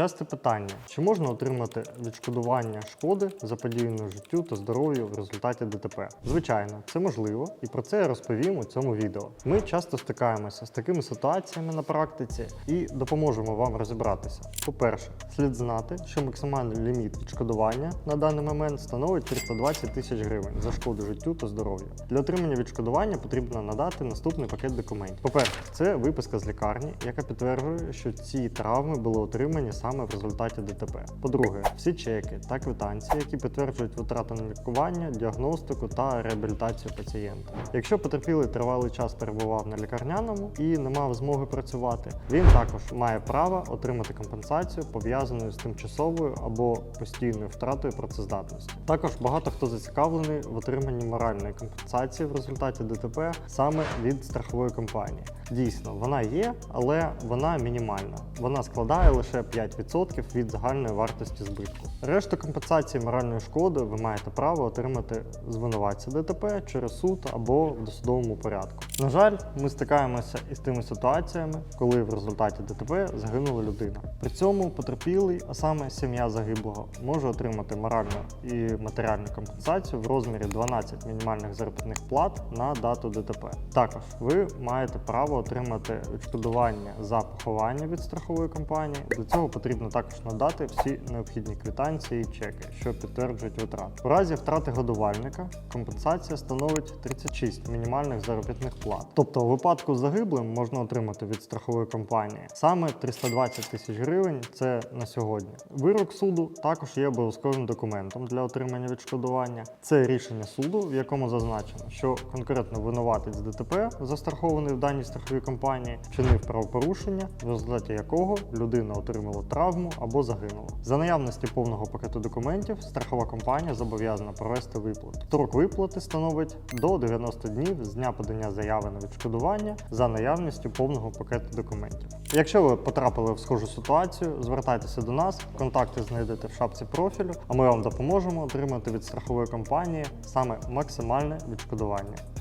Часте питання: чи можна отримати відшкодування шкоди заподіяної життю та здоров'ю в результаті ДТП? Звичайно, це можливо, і про це я розповім у цьому відео. Ми часто стикаємося з такими ситуаціями на практиці і допоможемо вам розібратися. По-перше, слід знати, що максимальний ліміт відшкодування на даний момент становить 320 тисяч гривень за шкоду життю та здоров'ю. Для отримання відшкодування потрібно надати наступний пакет документів. По-перше, це виписка з лікарні, яка підтверджує, що ці травми були отримані саме в результаті ДТП. По-друге, всі чеки та квитанції, які підтверджують витрати на лікування, діагностику та реабілітацію пацієнта. Якщо потерпілий тривалий час перебував на лікарняному і не мав змоги працювати, він також має право отримати компенсацію пов'язану з тимчасовою або постійною втратою працездатності. Також багато хто зацікавлений в отриманні моральної компенсації в результаті ДТП саме від страхової компанії. Дійсно, вона є, але вона мінімальна. Вона складає лише 5% від загальної вартості збитку. Решту компенсації моральної шкоди ви маєте право отримати звинуватця ДТП через суд або в досудовому порядку. На жаль, ми стикаємося із тими ситуаціями, коли в результаті ДТП загинула людина. При цьому потерпілий, а саме сім'я загиблого, може отримати моральну і матеріальну компенсацію в розмірі 12 мінімальних заробітних плат на дату ДТП. Також ви маєте право отримати відшкодування за поховання від страхової компанії. Для цього потрібно також надати всі необхідні квитанції і чеки, що підтверджують витрат. У разі втрати годувальника компенсація становить 36 мінімальних заробітних плат. Тобто, у випадку з загиблим можна отримати від страхової компанії саме 320 тисяч гривень. Це на сьогодні. Вирок суду також є обов'язковим документом для отримання відшкодування. Це рішення суду, в якому зазначено, що конкретно винуватець ДТП, застрахований в даній страховій компанії, вчинив правопорушення, в результаті якого людина отримала травму або загинула. За наявності повного пакету документів страхова компанія зобов'язана провести виплату. Строк виплати становить до 90 днів з дня подання заяви на відшкодування за наявністю повного пакету документів. Якщо ви потрапили в схожу ситуацію, звертайтеся до нас, контакти знайдете в шапці профілю, а ми вам допоможемо отримати від страхової компанії саме максимальне відшкодування.